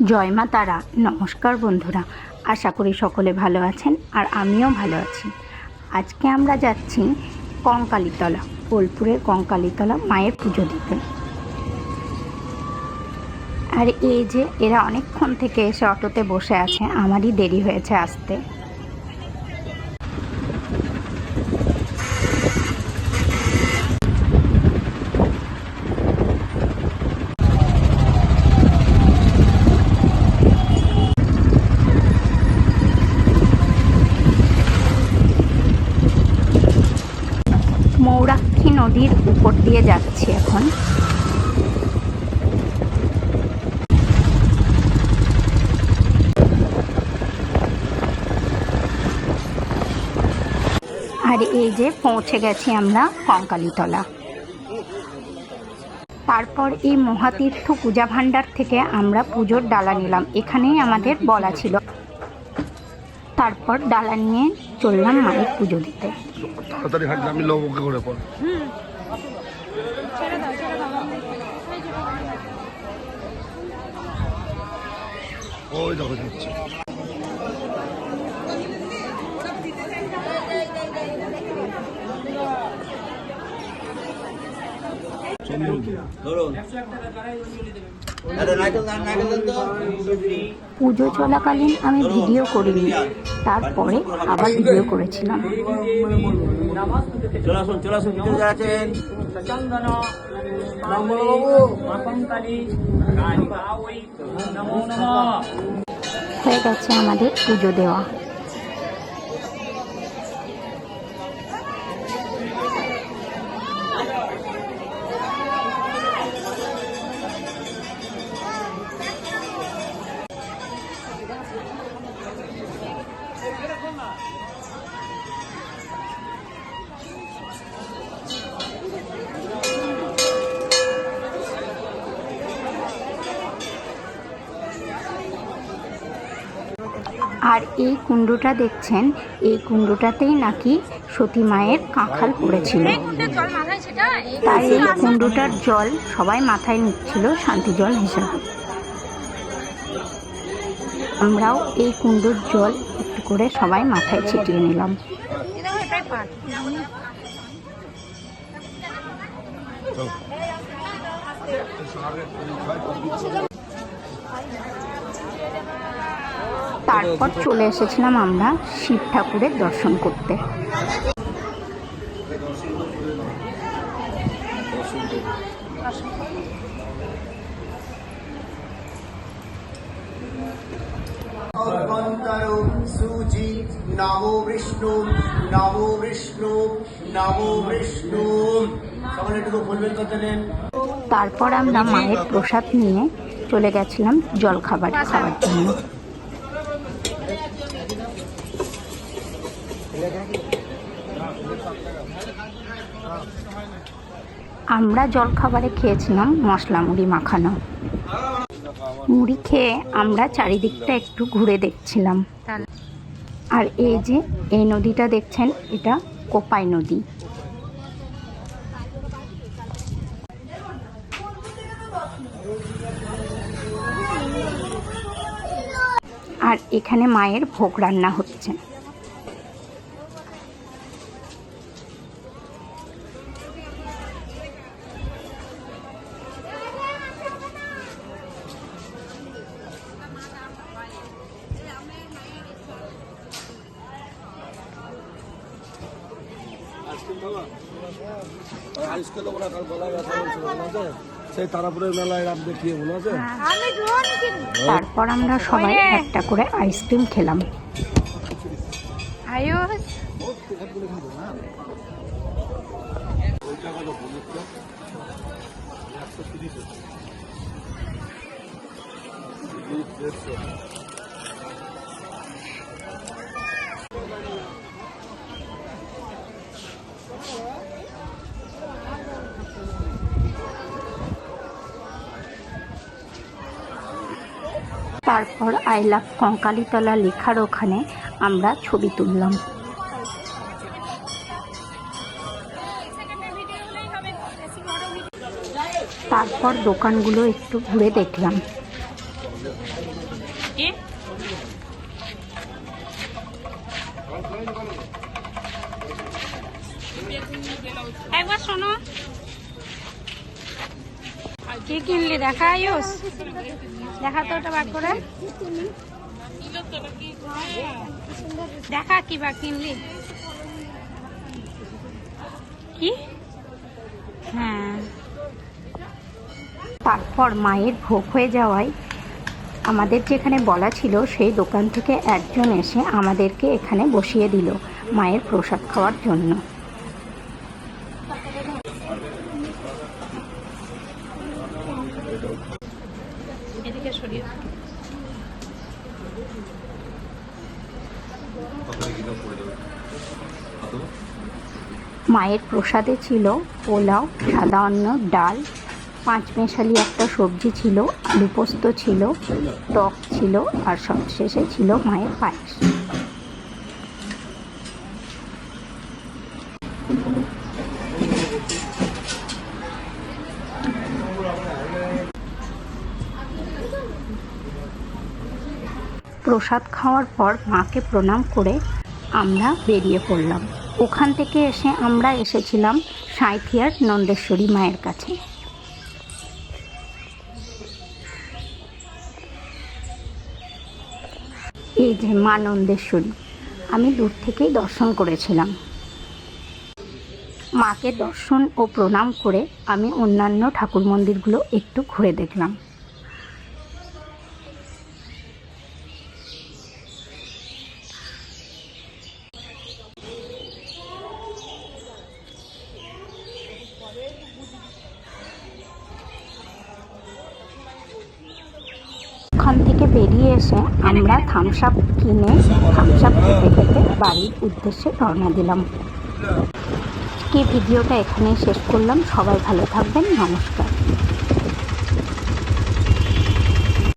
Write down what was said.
জয় মা তারা। নমস্কার বন্ধুরা। আশা করি সকলে ভালো আছেন আর আমিও ভালো আছি। আজকে আমরা যাচ্ছি কঙ্কালীতলা বোলপুরের কঙ্কালীতলা মায়ের পুজো দিতে। আর এই যে এরা অনেকক্ষণ থেকে এসে অটোতে বসে আছে, আমারই দেরি হয়েছে আসতে। যাচ্ছি এখন। আর এই যে পৌঁছে গেছি আমরা কঙ্কালীতলা। তারপর এই মহাতীর্থ পূজা ভাণ্ডার থেকে আমরা পুজোর ডালা নিলাম। এখানেই আমাদের বলা ছিল। তারপর ডালা নিয়ে চললাম মায়ের পুজো দিতে। তাড়াতাড়ি হাঁটলে আমি লোককে করে পড় ওই দেখো যাচ্ছে পুজো চলাকালীন আমি ভিডিও করিনি তারপরে আবার ভিডিও করেছিলাম। হয়ে গেছে আমাদের পুজো দেওয়া। আর এই কুণ্ডটা দেখছেন, এই কুণ্ডটাতেই নাকি সতী মায়ের কাঁখাল পড়েছিল। তাই এই কুণ্ডটার জল সবাই মাথায় নিচ্ছিল, শান্তি জল হিসাবে। আমরাও এই কুণ্ডুর জল করে সবাই মাথায় ছিটিয়ে নিলাম। তারপর চলে এসেছিলাম আমরা শিব ঠাকুরের দর্শন করতে। অভ্যন্তর সুজি নমো বিষ্ণু নমো বিষ্ণু নমো বিষ্ণু। সকলে একটু বলবেন তো জানেন তারপর আমরা মায়ের প্রসাদ নিয়ে চলে গেছিলাম জলখাবার খাওয়ার জন্য। আমরা জলখাবারে খেয়েছিলাম মশলা মুড়ি মাখানো। মুড়ি খেয়ে আমরা চারিদিকটা একটু ঘুরে দেখছিলাম। আর এই যে, এই নদীটা দেখছেন, এটা কোপাই নদী। আর এখানে মায়ের ভোগ রান্না হচ্ছে আজকে তো ওরা কাল গলায় ব্যথা হয়েছিল মনে আছে সেই তারাপুরের মেলায় রাত দেখিয়ে মনে আছে? তারপর আমরা সবাই একটা করে আইসক্রিম খেলাম। তারপর আই লাভ কঙ্কালীতলা লেখার ওখানে আমরা ছবি তুললাম। তারপর দোকানগুলো একটু ঘুরে দেখলাম। একবার শোনো। কি কিনলি? দেখা, আয়ুষ? দেখা তো ওটা বার করে। দেখা কি বা কিনলি? কি? হ্যাঁ। তারপর মায়ের ভোগ হয়ে যাওয়ায় আমাদের যেখানে বলা ছিল, সেই দোকান থেকে একজন এসে আমাদেরকে এখানে বসিয়ে দিল মায়ের প্রসাদ খাওয়ার জন্য। মায়ের প্রসাদে ছিল পোলাও, সাদা অন্ন, ডাল, পাঁচ মেশালি একটা সবজি ছিল, আলু পোস্ত ছিল, টক ছিল, আর সবশেষে ছিল মায়ের পায়েস। প্রসাদ খাওয়ার পর মাকে প্রণাম করে আমরা বেরিয়ে পড়লাম। ওখান থেকে এসে আমরা এসেছিলাম সাঁইথিয়ার নন্দেশ্বরী মায়ের কাছে। এই যে মা নন্দেশ্বরী, আমি দূর থেকেই দর্শন করেছিলাম। মাকে দর্শন ও প্রণাম করে আমি অন্যান্য ঠাকুর মন্দিরগুলো একটু ঘুরে দেখলাম ওখান থেকে বেরিয়ে এসে আমরা থামস আপ কিনে থামস আপ খেতে খেতে বাড়ির উদ্দেশ্যে রওনা দিলাম। আজকে ভিডিওটা এখানেই শেষ করলাম। সবাই ভালো থাকবেন। নমস্কার।